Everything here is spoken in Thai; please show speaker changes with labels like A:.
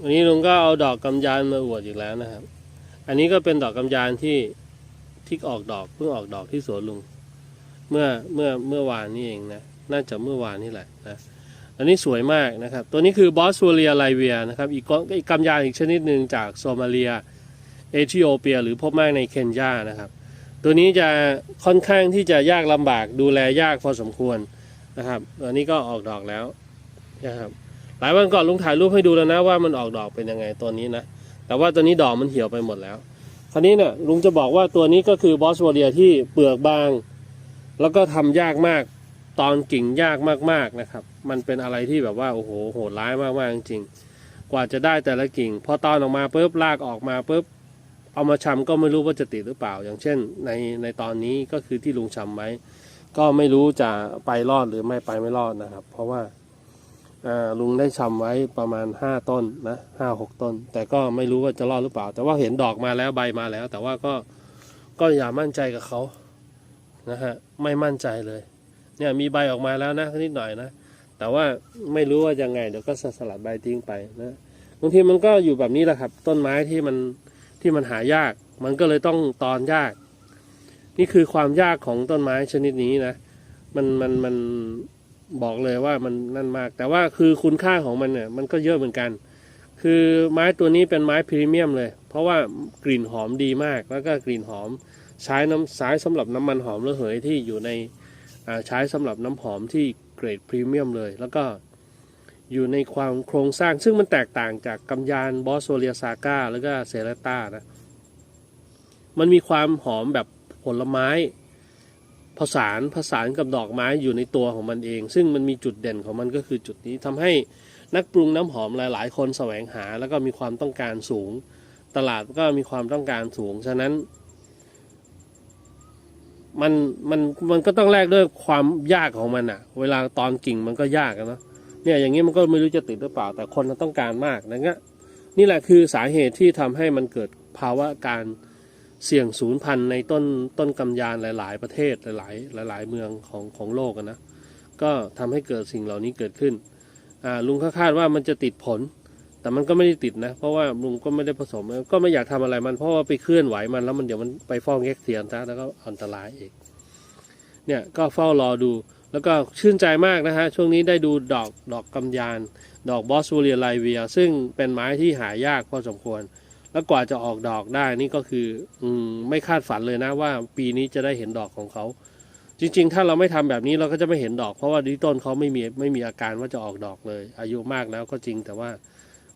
A: วันนี้ลุงก็เอาดอกกำยานมาอวดอีกแล้วนะครับ อันนี้ก็เป็นดอกกำยานที่ที่ออกดอกเพิ่งออกดอกที่สวนลุง เมื่อเมื่อเมื่อวานนี่เองนะ น่าจะเมื่อวานนี่แหละนะ อันนี้สวยมากนะครับ ตัวนี้คือบอสซูเรียไลเวียนะครับ อีกก้อนอีกกำยานอีกชนิดหนึ่งจากโซมาเลีย เอธิโอเปีย หรือพบมากในเคนยานะครับ ตัวนี้จะค่อนข้างที่จะยากลำบากดูแลยากพอสมควรนะครับตัวนี้ก็ออกดอกแล้วนะครับ หลายวันก่อนลุงถ่ายรูปให้ดูแล้วนะว่ามันออกดอกเป็นยังไงตัวนี้นะ แต่ว่าตัวนี้ดอกมันเหี่ยวไปหมดแล้ว คราวนี้เนี่ยลุงจะบอกว่าตัวนี้ก็คือบอสวเรียที่เปลือกบาง แล้วก็ทำยากมาก ตอนกิ่งยากมากๆนะครับ มันเป็นอะไรที่แบบว่าโอ้โหโหดร้ายมากๆจริงๆ กว่าจะได้แต่ละกิ่ง พอตอนออกมาปุ๊บลากออกมาปุ๊บเอามาชำก็ไม่รู้ว่าจะติดหรือเปล่า อย่างเช่น ในในตอนนี้ก็คือที่ลุงชำไว้ก็ไม่รู้จะไปรอดหรือไม่ไปไม่รอดนะครับ เพราะว่า ลุงได้ชำไว้ประมาณห้าต้นนะห้าหกต้น แต่ก็ไม่รู้ว่าจะรอดหรือเปล่า แต่ว่าเห็นดอกมาแล้วใบมาแล้ว แต่ว่าก็ก็อย่ามั่นใจกับเขานะฮะไม่มั่นใจเลย เนี่ยมีใบออกมาแล้วนะนิดหน่อยนะ แต่ว่าไม่รู้ว่ายังไงเดี๋ยวก็สลัดใบทิ้งไปนะบางทีมันก็อยู่แบบนี้แหละครับ ต้นไม้ที่มันที่มันหายาก มันก็เลยต้องตอนยาก นี่คือความยากของต้นไม้ชนิดนี้นะ มันมันมัน บอกเลยว่ามันนั่นมาก แต่ว่าคือคุณค่าของมันเนี่ยมันก็เยอะเหมือนกัน คือไม้ตัวนี้เป็นไม้พรีเมียมเลย เพราะว่ากลิ่นหอมดีมาก แล้วก็กลิ่นหอมใช้น้ำใช้สำหรับน้ำมันหอมระเหยที่อยู่ในใช้สำหรับน้ำหอมที่เกรดพรีเมียมเลย แล้วก็อยู่ในความโครงสร้างซึ่งมันแตกต่างจากกำยานบอสโซเลียซาก้าแล้วก็เซเลต้านะมันมีความหอมแบบผลไม้ ผสานผสานกับดอกไม้อยู่ในตัวของมันเอง ซึ่งมันมีจุดเด่นของมันก็คือจุดนี้ทำให้นักปรุงน้ำหอมหลาย ๆ คนแสวงหาแล้วก็มีความต้องการสูง ตลาดก็มีความต้องการสูง ฉะนั้น มันมันมันก็ต้องแลกด้วยความยากของมันอะเวลาตอนกิ่งมันก็ยากนะเนี่ยอย่างนี้มันก็ไม่รู้จะติดหรือเปล่า แต่คนมันต้องการมากนะเงี้ยนี่แหละคือสาเหตุที่ทำให้มันเกิดภาวะการ เสี่ยงสูญพันในต้นต้นกำยานหลาย ๆ ประเทศหลาย ๆ หลาย ๆ เมืองของของโลกนะก็ทำให้เกิดสิ่งเหล่านี้เกิดขึ้นลุงคาดว่ามันจะติดผล แต่มันก็ไม่ได้ติดนะ เพราะว่าลุงก็ไม่ได้ผสม ก็ไม่อยากทำอะไรมันเพราะว่าไปเคลื่อนไหวมันแล้วมันเดี๋ยวมันไปฟ้องแยกเทียนซะแล้วก็อันตรายอีกเนี่ยก็เฝ้ารอดูแล้วก็ชื่นใจมากนะฮะ ช่วงนี้ได้ดูดอกดอกกำยาน ดอกบอสซูเรียไลเวีย ซึ่งเป็นไม้ที่หายากพอสมควร แล้วกว่าจะออกดอกได้นี่ก็คือ อืมไม่คาดฝันเลยนะว่า ปีนี้จะได้เห็นดอกของเขา จริง ๆ ถ้าเราไม่ทำแบบนี้เราก็จะไม่เห็นดอก เพราะว่าดิต้นเขาไม่มีไม่มีอาการว่าจะออกดอกเลย อายุมากแล้วก็จริงแต่ว่า